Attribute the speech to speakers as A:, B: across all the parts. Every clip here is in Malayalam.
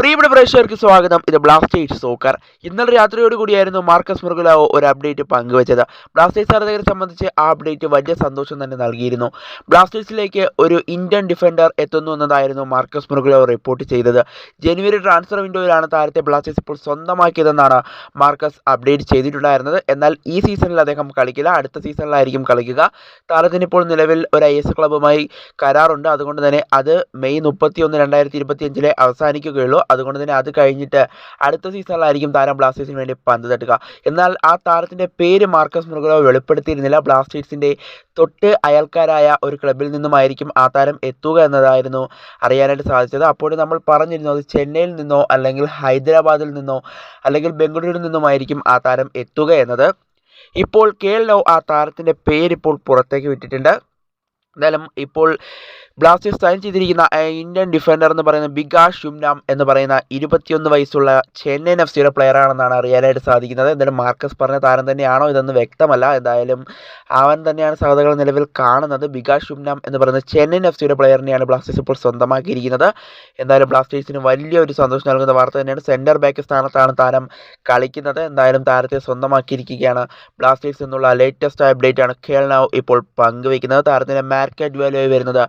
A: പ്രിയപ്പെട്ട പ്രേക്ഷകർക്ക് സ്വാഗതം. ഇത് ബ്ലാസ്റ്റേഴ്സ് സോക്കർ ഇന്നലെ രാത്രിയോട് കൂടിയായിരുന്നു മാർക്കസ് മുർഗുലാവോ ഒരു അപ്ഡേറ്റ് പങ്കുവച്ചത്. ബ്ലാസ്റ്റേഴ്സ് ആരാധകരെ സംബന്ധിച്ച് ആ അപ്ഡേറ്റ് വലിയ സന്തോഷം തന്നെ നൽകിയിരുന്നു. ബ്ലാസ്റ്റേഴ്സിലേക്ക് ഒരു ഇന്ത്യൻ ഡിഫൻഡർ എത്തുന്നു എന്നതായിരുന്നു മാർക്കസ് മുർഗുലാവോ റിപ്പോർട്ട് ചെയ്തത്. ജനുവരി ട്രാൻസ്ഫർ വിൻഡോയിലാണ് താരത്തെ ബ്ലാസ്റ്റേഴ്സ് ഇപ്പോൾ സ്വന്തമാക്കിയതെന്നാണ് മാർക്കസ് അപ്ഡേറ്റ് ചെയ്തിട്ടുണ്ടായിരുന്നത്. എന്നാൽ ഈ സീസണിൽ അദ്ദേഹം കളിക്കില്ല. അടുത്ത സീസണിലായിരിക്കും കളിക്കുക. താരത്തിന് ഇപ്പോൾ നിലവിൽ ഒരു ഐ എസ് ക്ലബ്ബുമായി കരാറുണ്ട്. അതുകൊണ്ട് തന്നെ അത് മെയ് മുപ്പത്തി ഒന്ന് രണ്ടായിരത്തി ഇരുപത്തിയഞ്ചിലെ അവസാനിക്കുകയുള്ളൂ. അതുകൊണ്ട് തന്നെ അത് കഴിഞ്ഞിട്ട് അടുത്ത സീസണിലായിരിക്കും താരം ബ്ലാസ്റ്റേഴ്സിന് വേണ്ടി പന്ത് തട്ടുക. എന്നാൽ ആ താരത്തിന്റെ പേര് മാർക്കസ് മുറുകളോ വെളിപ്പെടുത്തിയിരുന്നില്ല. ബ്ലാസ്റ്റേഴ്സിന്റെ തൊട്ട് അയൽക്കാരായ ഒരു ക്ലബിൽ നിന്നുമായിരിക്കും ആ താരം എത്തുക എന്നതായിരുന്നു അറിയാനായിട്ട് സാധിച്ചത്. അപ്പോൾ നമ്മൾ പറഞ്ഞിരുന്നു അത് ചെന്നൈയിൽ നിന്നോ അല്ലെങ്കിൽ ഹൈദരാബാദിൽ നിന്നോ അല്ലെങ്കിൽ ബംഗളൂരുവിൽ നിന്നുമായിരിക്കും ആ താരം എത്തുക എന്നത്. ഇപ്പോൾ കെ എൽ നൗ ആ താരത്തിന്റെ പേരിപ്പോൾ പുറത്തേക്ക് വിട്ടിട്ടുണ്ട്. എന്തായാലും ഇപ്പോൾ ബ്ലാസ്റ്റേഴ്സ് സൈൻ ചെയ്തിരിക്കുന്ന ഇന്ത്യൻ ഡിഫൻഡർ എന്ന് പറയുന്ന ബികാഷ് ഷുംനാം എന്ന് പറയുന്ന ഇരുപത്തിയൊന്ന് വയസ്സുള്ള ചെന്നൈയിൻ എഫ് സിയുടെ പ്ലെയറാണെന്നാണ് അറിയാനായിട്ട് സാധിക്കുന്നത്. എന്തായാലും മാർക്കസ് പറഞ്ഞ താരം തന്നെയാണോ ഇതെന്ന് വ്യക്തമല്ല. എന്തായാലും അവൻ തന്നെയാണ് സാധ്യതകൾ നിലവിൽ കാണുന്നത്. ബികാഷ് ഷുംനാം എന്ന് പറയുന്ന ചെന്നൈയിൻ എഫ് സിയുടെ പ്ലെയറിനെയാണ് ബ്ലാസ്റ്റേഴ്സ് ഇപ്പോൾ സ്വന്തമാക്കിയിരിക്കുന്നത്. എന്തായാലും ബ്ലാസ്റ്റേഴ്സിന് വലിയൊരു സന്തോഷം നൽകുന്ന വാർത്ത തന്നെയാണ്. സെന്റർ ബാക്ക് സ്ഥാനത്താണ് താരം കളിക്കുന്നത്. എന്തായാലും താരത്തെ സ്വന്തമാക്കിയിരിക്കുകയാണ് ബ്ലാസ്റ്റേഴ്സ് എന്നുള്ള ലേറ്റസ്റ്റ് അപ്ഡേറ്റ് ആണ് കേൾനാവ് ഇപ്പോൾ പങ്കുവയ്ക്കുന്നത്. താരത്തിന്റെ മാർക്കറ്റ് വാല്യൂ വരുന്നത്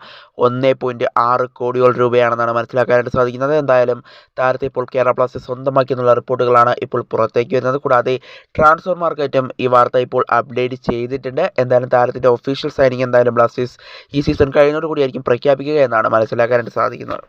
A: ഒന്ന് പോയിന്റ് ആറ് കോടിയോളം രൂപയാണെന്നാണ് മനസ്സിലാക്കാനായിട്ട് സാധിക്കുന്നത്. എന്തായാലും താരത്തെ ഇപ്പോൾ കേരള ബ്ലാസ്റ്റേഴ്സ് സ്വന്തമാക്കി എന്നുള്ള റിപ്പോർട്ടുകളാണ് ഇപ്പോൾ പുറത്തേക്ക് വരുന്നത്. കൂടാതെ ട്രാൻസ്ഫർ മാർക്കറ്റും ഈ വാർത്ത ഇപ്പോൾ അപ്ഡേറ്റ് ചെയ്തിട്ടുണ്ട്. എന്തായാലും താരത്തിന്റെ ഒഫീഷ്യൽ സൈനിങ് എന്തായാലും ബ്ലാസ്റ്റേഴ്സ് ഈ സീസൺ കഴിയുന്നതോടുകൂടിയായിരിക്കും പ്രഖ്യാപിക്കുക എന്നാണ് മനസ്സിലാക്കാനായിട്ട് സാധിക്കുന്നത്.